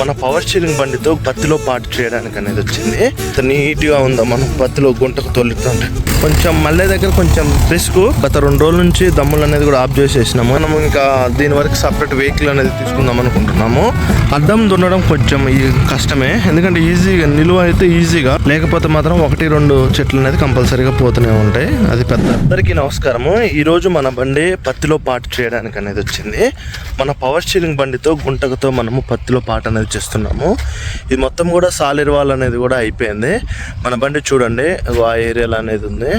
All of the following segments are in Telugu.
మన పవర్ స్టీరింగ్ బండితో పత్తిలో పాటు చేయడానికి అనేది వచ్చింది. నీట్గా ఉందా మనం పత్తిలో గుంటకు తొలుతుంటే కొంచెం మళ్ళీ దగ్గర కొంచెం రిస్క్ గత రెండు రోజుల నుంచి దమ్ములు అనేది కూడా ఆఫ్ చేసేసినాము. మనం ఇంకా దీని వరకు సపరేట్ వెహికల్ అనేది తీసుకుందాం అనుకుంటున్నాము. అద్దం దున్నడం కొంచెం ఈ కష్టమే. ఎందుకంటే ఈజీగా నిలువ అయితే ఈజీగా. లేకపోతే మాత్రం ఒకటి రెండు చెట్లు అనేది కంపల్సరీగా పోతూనే ఉంటాయి. అది పెద్ద అందరికీ నమస్కారము. ఈరోజు మన బండి పత్తిలో పాటు చేయడానికి అనేది వచ్చింది. మన పవర్ స్టీరింగ్ బండితో గుంటకతో మనము పత్తిలో పాటు అనేది చేస్తున్నాము. ఇది మొత్తం కూడా సాలిర్ వాల్ అనేది కూడా అయిపోయింది. మన బండి చూడండి ఆ ఏరియాలో అనేది ఉంది.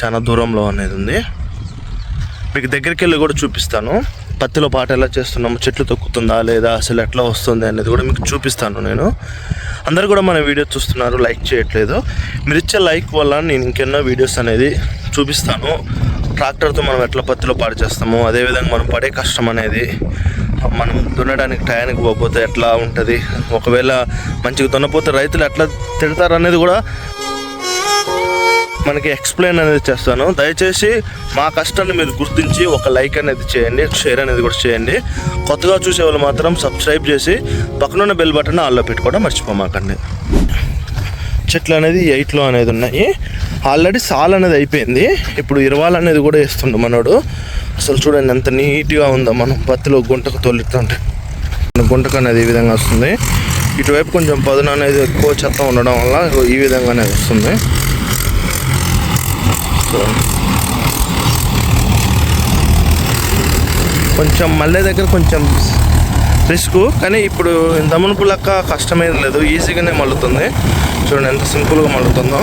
చాలా దూరంలో అనేది ఉంది. మీకు దగ్గరికి వెళ్ళి కూడా చూపిస్తాను. పత్తిలో పాట ఎలా చేస్తున్నాము చెట్లు తొక్కుతుందా లేదా అసలు ఎట్లా వస్తుంది అనేది కూడా మీకు చూపిస్తాను నేను. అందరు కూడా మన వీడియో చూస్తున్నారు లైక్ చేయట్లేదు. మీరు ఇచ్చే లైక్ వల్ల నేను ఇంకెన్నో వీడియోస్ అనేది చూపిస్తాను. ట్రాక్టర్తో మనం ఎట్లా పత్తిలో పాడు చేస్తాము అదేవిధంగా మనం పడే కష్టం అనేది మనం దున్నడానికి టయానికి పోకపోతే ఎట్లా ఉంటుంది? ఒకవేళ మంచిగా దున్నపోతే రైతులు ఎట్లా తిడతారు అనేది కూడా మనకి ఎక్స్ప్లెయిన్ అనేది చేస్తాను. దయచేసి మా కష్టాన్ని మీరు గుర్తించి ఒక లైక్ అనేది చేయండి షేర్ అనేది కూడా చేయండి. కొత్తగా చూసే వాళ్ళు మాత్రం సబ్స్క్రైబ్ చేసి పక్కనున్న బెల్ బటన్ ఆల్లో పెట్టుకోవడం మర్చిపోమాకండి. చెట్లు అనేది ఎయిట్లో అనేది ఉన్నాయి. ఆల్రెడీ సాల్ అనేది అయిపోయింది. ఇప్పుడు ఇరవాల్ అనేది కూడా వేస్తుండు మనోడు. అసలు చూడండి ఎంత నీట్గా ఉందో మనం పత్తిలో గుంటకు తొలుతుంటే గుంటకు అనేది ఈ విధంగా వస్తుంది. ఇటువైపు కొంచెం పదును అనేది ఎక్కువ చెత్త ఉండడం వల్ల ఈ విధంగా అనేది వస్తుంది. కొంచెం మళ్ళీ దగ్గర కొంచెం రిస్క్ కానీ ఇప్పుడు దమనుపు లెక్క కష్టమేది లేదు. ఈజీగానే మళ్ళుతుంది చూడండి ఎంత సింపుల్గా మళ్ళుతుందో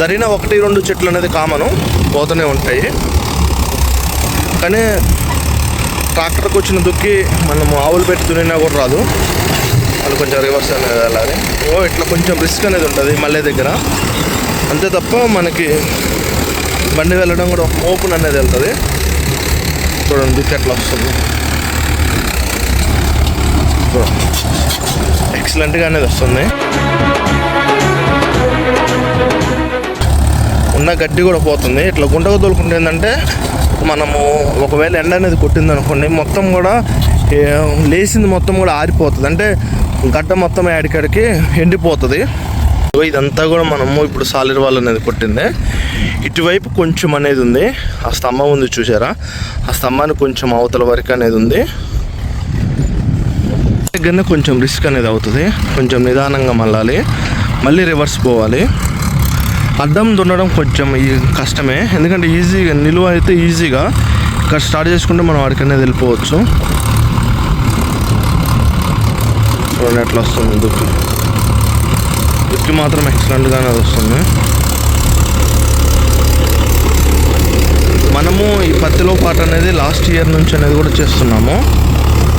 దరిన ఒకటి రెండు చెట్లు అనేది కామను పోతూనే ఉంటాయి. కానీ ట్రాక్టర్కి వచ్చిన దుక్కి మనము ఆవులు పెట్టి దున్నినా కూడా రాదు. అది కొంచెం రివర్స్ అనేది వెళ్ళాలి ఓ ఇట్లా కొంచెం రిస్క్ అనేది ఉంటుంది మళ్ళీ దగ్గర. అంతే తప్ప మనకి బండి వెళ్ళడం కూడా ఓపెన్ అనేది వెళ్తుంది. చూడండి దుక్కి ఎట్లా వస్తుంది. ఎక్సలెంట్గా అనేది వస్తుంది. ఉన్న గడ్డి కూడా పోతుంది. ఇట్లా గుండకు తోలుకుంటే ఏంటంటే మనము ఒకవేళ ఎండ అనేది కొట్టింది అనుకోండి మొత్తం కూడా లేచింది మొత్తం కూడా ఆరిపోతుంది. అంటే గడ్డ మొత్తం ఆడికాడికి ఎండిపోతుంది. ఇగో ఇదంతా కూడా మనము ఇప్పుడు సాలిర్ వాల్ అనేది కొట్టింది. ఇటువైపు కొంచెం అనేది ఉంది. ఆ స్తంభం ఉంది చూసారా? ఆ స్తంభానికి కొంచెం అవతల వరకు అనేది ఉంది. దగ్గరనే కొంచెం రిస్క్ అనేది అవుతుంది. కొంచెం నిదానంగా మళ్ళాలి. మళ్ళీ రివర్స్ పోవాలి. అద్దం దున్నడం కొంచెం ఈ కష్టమే. ఎందుకంటే ఈజీగా నిలువ అయితే ఈజీగా. ఇక్కడ స్టార్ట్ చేసుకుంటే మనం వాడికి వెళ్ళిపోవచ్చు. చూడండి ఎట్లా వస్తుంది దుక్కి. దుక్కి మాత్రం ఎక్సలెంట్గానే వస్తుంది. మనము ఈ పత్తిలో పాట అనేది లాస్ట్ ఇయర్ నుంచి అనేది కూడా చేస్తున్నాము.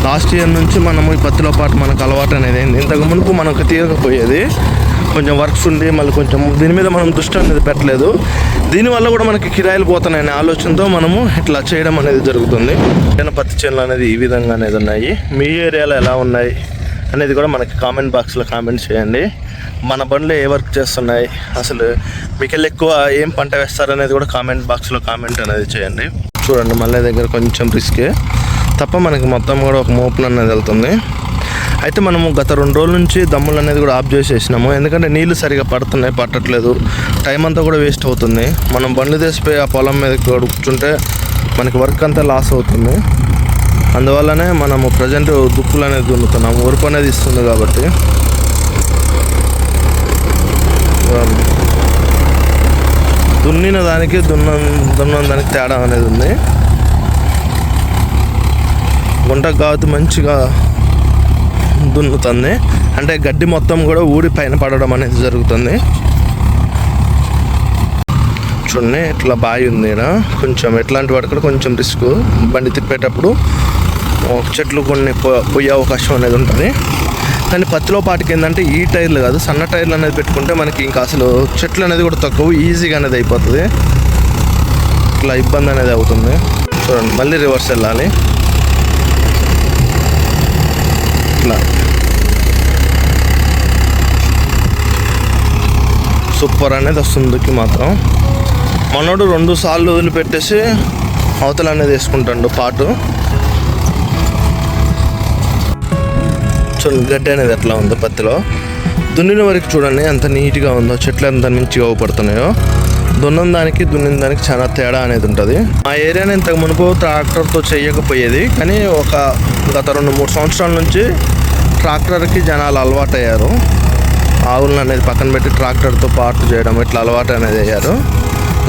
లాస్ట్ ఇయర్ నుంచి మనము ఈ పత్తిలో పాట మనకు అలవాటు అనేది అయింది. ఇంతకు మునుపు మనకు తీయకపోయేది. కొంచెం వర్క్స్ ఉండి మళ్ళీ కొంచెం దీని మీద మనం దృష్టి అనేది పెట్టలేదు. దీనివల్ల కూడా మనకి కిరాయిలు పోతున్నాయనే ఆలోచనతో మనము ఇట్లా చేయడం అనేది జరుగుతుంది. పత్తి చేనులు అనేది ఈ విధంగా అనేది ఉన్నాయి. మీ ఏరియాలో ఎలా ఉన్నాయి అనేది కూడా మనకి కామెంట్ బాక్స్లో కామెంట్ చేయండి. మన బండ్లు ఏ వర్క్ చేస్తున్నాయి? అసలు మీకెళ్ళి ఎక్కువ ఏం పంట వేస్తారనేది కూడా కామెంట్ బాక్స్లో కామెంట్ అనేది చేయండి. చూడండి మళ్ళీ దగ్గర కొంచెం రిస్కే. తప్ప మనకి మొత్తం కూడా ఒక మోపులు అనేది వెళ్తుంది. అయితే మనము గత రెండు రోజుల నుంచి దమ్ములు అనేది కూడా ఆఫ్ చేసేసినాము. ఎందుకంటే నీళ్ళు సరిగా పడుతున్నాయి పట్టట్లేదు. టైం అంతా కూడా వేస్ట్ అవుతుంది. మనం బండ్లు తీసిపోయి ఆ పొలం మీద కూర్చుంటే మనకి వర్క్ అంతా లాస్ అవుతుంది. అందువల్లనే మనము ప్రజెంట్ దుక్కులు అనేది దున్నుతున్నాము. ఉరుపు అనేది ఇస్తుంది కాబట్టి. దున్నిన దానికి దున్న దున్న దానికి తేడా అనేది ఉంది. గుంటకు కాబట్టి మంచిగా దున్నుతుంది. అంటే గడ్డి మొత్తం కూడా ఊడి పైన పడడం అనేది జరుగుతుంది. చూడండి ఇట్లా బావి ఉంది ఇక్కడ కొంచెం ఎట్లాంటి వాడు కూడా కొంచెం రిస్క్. బండి తిప్పేటప్పుడు ఒక చెట్లు కొన్ని పోయే అవకాశం అనేది ఉంటుంది. కానీ పత్తిలో పాటికి ఏంటంటే ఈ టైర్లు కాదు సన్న టైర్లు అనేది పెట్టుకుంటే మనకి ఇంకా అసలు చెట్లు అనేది కూడా తక్కువ ఈజీగా అనేది అయిపోతుంది. ఇట్లా ఇబ్బంది అనేది అవుతుంది. చూడండి మళ్ళీ రివర్స్ వెళ్ళాలి. ఇట్లా. సూపర్ అనేది వస్తుంది దుక్కి మాత్రం. మనోడు రెండు సార్లు వదిలిపెట్టేసి అవతల అనేది వేసుకుంటాడు పాటు. చూడండి గడ్డి అనేది ఎట్లా ఉందో పత్తిలో. దున్నిన వరకు చూడండి ఎంత నీట్గా ఉందో చెట్లు ఎంత మంచిగా ఊపడుతున్నాయో దున్నం దానికి దున్నిన దానికి చాలా తేడా అనేది ఉంటుంది. మా ఏరియాని ఇంతకు మునుపు ట్రాక్టర్తో చేయకపోయేది కానీ ఒక గత రెండు మూడు సంవత్సరాల నుంచి ట్రాక్టర్కి జనాలు అలవాటయ్యారు. ఆవులను అనేది పక్కన పెట్టి ట్రాక్టర్తో పాటు చేయడం ఇట్లా అలవాటు అనేది అయ్యారు.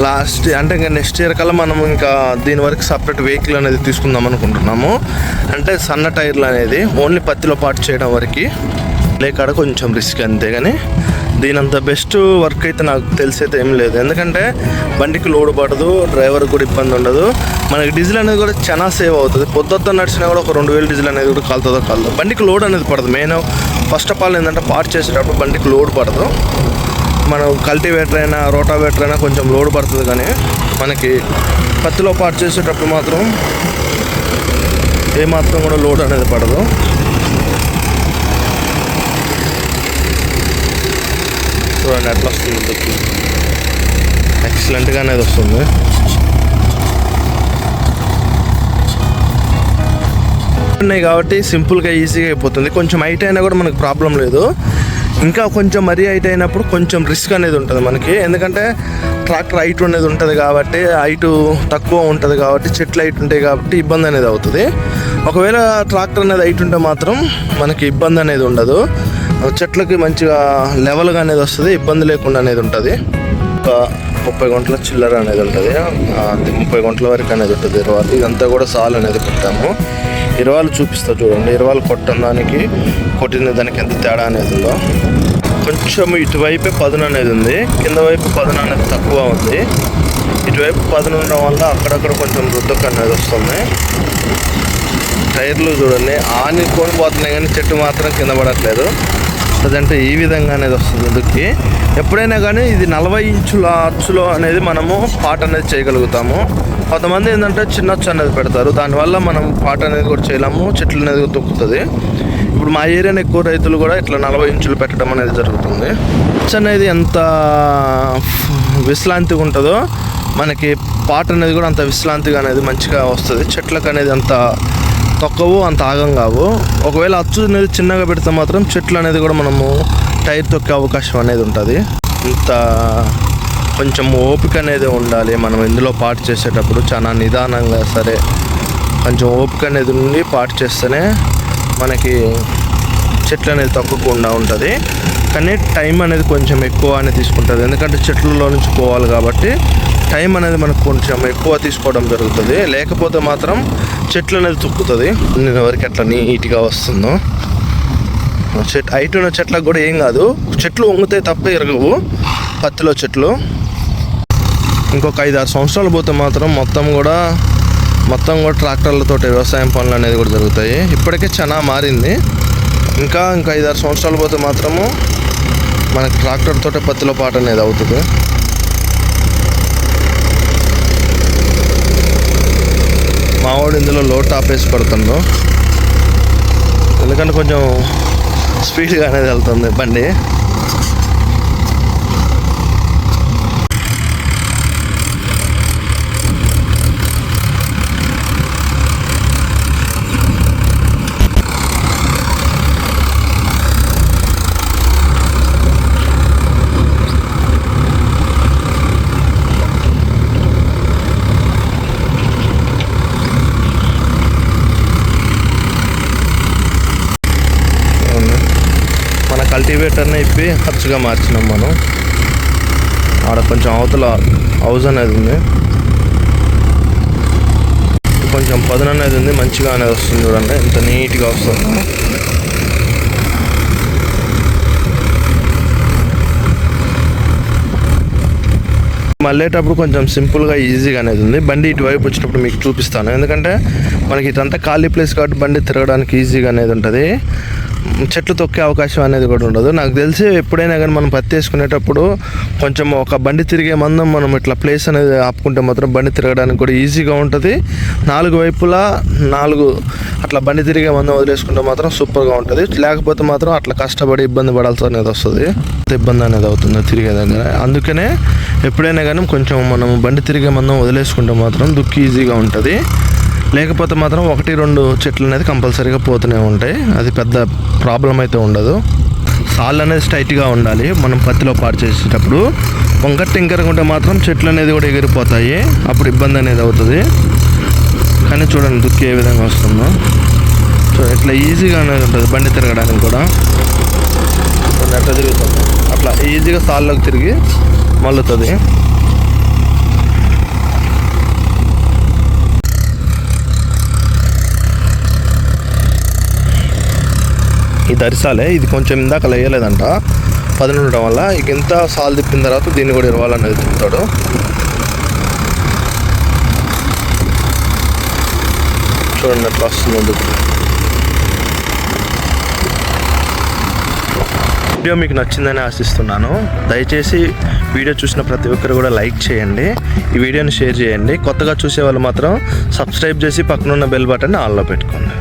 లాస్ట్ అంటే ఇంకా నెక్స్ట్ ఇయర్ కల్లా మనం ఇంకా దీని వరకు సపరేట్ వెహికల్ అనేది తీసుకుందాం అనుకుంటున్నాము. అంటే సన్న టైర్లు అనేది ఓన్లీ పత్తిలో పాటు చేయడం వరకు లేకాడ కొంచెం రిస్క్ అంతే కానీ దీనంత బెస్ట్ వర్క్ అయితే నాకు తెలిసి అయితే ఏం లేదు. ఎందుకంటే బండికి లోడ్ పడదు డ్రైవర్ కూడా ఇబ్బంది ఉండదు. మనకి డీజిల్ అనేది కూడా చాలా సేవ్ అవుతుంది. పొద్దుతో నడిచినా కూడా ఒక రెండు వేలు డీజిల్ అనేది కూడా కాలుతుందో కాలదు బండికి లోడ్ అనేది పడదు. మెయిన్ ఫస్ట్ ఆఫ్ ఆల్ ఏంటంటే పార్ట్ చేసేటప్పుడు బండికి లోడ్ పడదు. మనం కల్టివేటర్ అయినా రోటావేటర్ అయినా కొంచెం లోడ్ పడుతుంది కానీ మనకి పత్తిలో పాటు చేసేటప్పుడు మాత్రం ఏమాత్రం కూడా లోడ్ అనేది పడదు. చూడండి ఎట్లా వస్తుంది దుక్కి ఎక్సలెంట్గా అనేది వస్తుంది. ఉన్నాయి కాబట్టి సింపుల్గా ఈజీగా అయిపోతుంది. కొంచెం హైట్ అయినా కూడా మనకు ప్రాబ్లం లేదు. ఇంకా కొంచెం మరీ హైట్ అయినప్పుడు కొంచెం రిస్క్ అనేది ఉంటుంది మనకి. ఎందుకంటే ట్రాక్టర్ హైట్ అనేది ఉంటుంది కాబట్టి హైట్ తక్కువ ఉంటుంది కాబట్టి చెట్లు హైట్ ఉంటాయి కాబట్టి ఇబ్బంది అనేది అవుతుంది. ఒకవేళ ట్రాక్టర్ అనేది హైట్ ఉంటే మాత్రం మనకి ఇబ్బంది అనేది ఉండదు. చెట్లకి మంచిగా లెవెల్గా అనేది వస్తుంది ఇబ్బంది లేకుండా అనేది ఉంటుంది. ఒక ముప్పై గంటల చిల్లర అనేది ఉంటుంది. ముప్పై గంటల వరకు అనేది ఉంటుంది ఇరవాలి. ఇదంతా కూడా సాల్ అనేది పెట్టాము. ఇరవాలు చూపిస్తా చూడండి. ఇరవాలు కొట్టిన దానికి కొట్టిన దానికి ఎంత తేడా అనేది ఉందో. కొంచెం ఇటువైపే పదును అనేది ఉంది. కింద వైపు పదును అనేది తక్కువ ఉంది. ఇటువైపు పదును ఉండడం వల్ల అక్కడక్కడ కొంచెం రుద్దకు అనేది వస్తుంది. టైర్లు చూడండి. ఆని కొని పోతున్నాయి కానీ చెట్టు మాత్రం కింద పడట్లేదు. అదంటే ఈ విధంగా అనేది వస్తుంది దుక్కి ఎప్పుడైనా కానీ ఇది నలభై ఇంచుల అచ్చులో అనేది మనము పాట అనేది చేయగలుగుతాము. కొంతమంది ఏంటంటే చిన్న అచ్చు అనేది పెడతారు. దానివల్ల మనం పాట అనేది కూడా చేయలేము చెట్లు అనేది తొక్కుతుంది. ఇప్పుడు మా ఏరియాని ఎక్కువ రైతులు కూడా ఇట్లా నలభై ఇంచులు పెట్టడం అనేది జరుగుతుంది. అచ్చు అనేది ఎంత విశ్రాంతిగా ఉంటుందో మనకి పాట అనేది కూడా అంత విశ్రాంతిగా అనేది మంచిగా వస్తుంది. చెట్లకు అనేది అంత తొక్కవు అంత ఆగం కావు. ఒకవేళ అచ్చు అనేది చిన్నగా పెడితే మాత్రం చెట్లు అనేది కూడా మనము టైర్ తొక్కే అవకాశం అనేది ఉంటుంది. ఇంత కొంచెం ఓపిక అనేది ఉండాలి మనం ఇందులో పాటు చేసేటప్పుడు. చాలా నిదానంగా సరే కొంచెం ఓపిక అనేది ఉండి పాటు చేస్తేనే మనకి చెట్లు అనేది తొక్కకుండా ఉంటుంది. కానీ టైం అనేది కొంచెం ఎక్కువ అనేది తీసుకుంటుంది. ఎందుకంటే చెట్లలో నుంచి పోవాలి కాబట్టి టైం అనేది మనకు కొంచెం ఎక్కువ తీసుకోవడం జరుగుతుంది. లేకపోతే మాత్రం చెట్లు అనేది తొక్కుతుంది. నేను వరకు ఎట్లా నీట్గా వస్తుందో. చెట్ హైట్ ఉన్న చెట్లకు కూడా ఏం కాదు. చెట్లు వంగుతాయి తప్ప ఎరగవు. పత్తిలో చెట్లు. ఇంకొక ఐదు ఆరు సంవత్సరాలు పోతే మాత్రం మొత్తం కూడా మొత్తం కూడా ట్రాక్టర్లతో వ్యవసాయం పనులు అనేది కూడా జరుగుతాయి. ఇప్పటికే చాలా మారింది. ఇంకా ఇంకా ఐదు ఆరు సంవత్సరాలు పోతే మాత్రము మనకి ట్రాక్టర్తో పత్తిలో పాట అనేది అవుతుంది. మావాడు ఇందులో లో టాప్ వేసి పడుతుండు ఎందుకంటే కొంచెం స్పీడ్గా అనేది వెళ్తుంది బండి. మన ఇప్పి ఖర్చుగా మార్చినాం మనం. ఆడ కొంచెం అవతల హౌస్ అనేది ఉంది. కొంచెం పదును అనేది ఉంది మంచిగా అనేది వస్తుంది చూడండి. ఎంత నీట్గా వస్తుంది. మళ్ళేటప్పుడు కొంచెం సింపుల్గా ఈజీగా అనేది ఉంది. బండి ఇటువైపు వచ్చినప్పుడు మీకు చూపిస్తాను. ఎందుకంటే మనకి ఇదంతా ఖాళీ ప్లేస్ కాబట్టి బండి తిరగడానికి ఈజీగా అనేది ఉంటుంది. చెట్లు తొక్కే అవకాశం అనేది కూడా ఉండదు. నాకు తెలిసి ఎప్పుడైనా కానీ మనం పత్తి వేసుకునేటప్పుడు కొంచెం ఒక బండి తిరిగే మందం మనం ఇట్లా ప్లేస్ అనేది ఆపుకుంటే మాత్రం బండి తిరగడానికి కూడా ఈజీగా ఉంటుంది. నాలుగు వైపులా నాలుగు అట్లా బండి తిరిగే మందం వదిలేసుకుంటే మాత్రం సూపర్గా ఉంటుంది. లేకపోతే మాత్రం అట్లా కష్టపడి ఇబ్బంది పడాల్సి అనేది వస్తుంది. ఇబ్బంది అనేది అవుతుంది తిరిగే దగ్గర. అందుకనే ఎప్పుడైనా కానీ కొంచెం మనం బండి తిరిగే మందం వదిలేసుకుంటే మాత్రం దుక్కి ఈజీగా ఉంటుంది. లేకపోతే మాత్రం ఒకటి రెండు చెట్లు అనేది కంపల్సరీగా పోతూనే ఉంటాయి. అది పెద్ద ప్రాబ్లం అయితే ఉండదు. సాల్ అనేది స్ట్రైట్గా ఉండాలి. మనం పత్తిలో పాడు చేసేటప్పుడు వంకర టింకరగా ఉంటే మాత్రం చెట్లు అనేది కూడా ఎగిరిపోతాయి. అప్పుడు ఇబ్బంది అనేది అవుతుంది. కానీ చూడండి దుక్కి ఏ విధంగా వస్తుందో. సో ఇట్లా ఈజీగా అనేది ఉంటుంది బండి తిరగడానికి కూడా. అట్లా తిరుగుతుంది. అట్లా ఈజీగా సాల్లోకి తిరిగి మళ్ళుతుంది. ఈ దరిసాలే. ఇది కొంచెం ఇందాక వేయలేదంట పదును ఉండడం వల్ల ఇక ఇంత సాల్ తిప్పిన తర్వాత దీన్ని కూడా ఇరవాలనేది తిప్పుతాడు చూడండి అట్లా వస్తుంది వీడియో మీకు నచ్చిందని ఆశిస్తున్నాను. దయచేసి వీడియో చూసిన ప్రతి ఒక్కరు కూడా లైక్ చేయండి. ఈ వీడియోని షేర్ చేయండి. కొత్తగా చూసే వాళ్ళు మాత్రం సబ్స్క్రైబ్ చేసి పక్కనున్న బెల్ బటన్ ఆన్లో పెట్టుకోండి.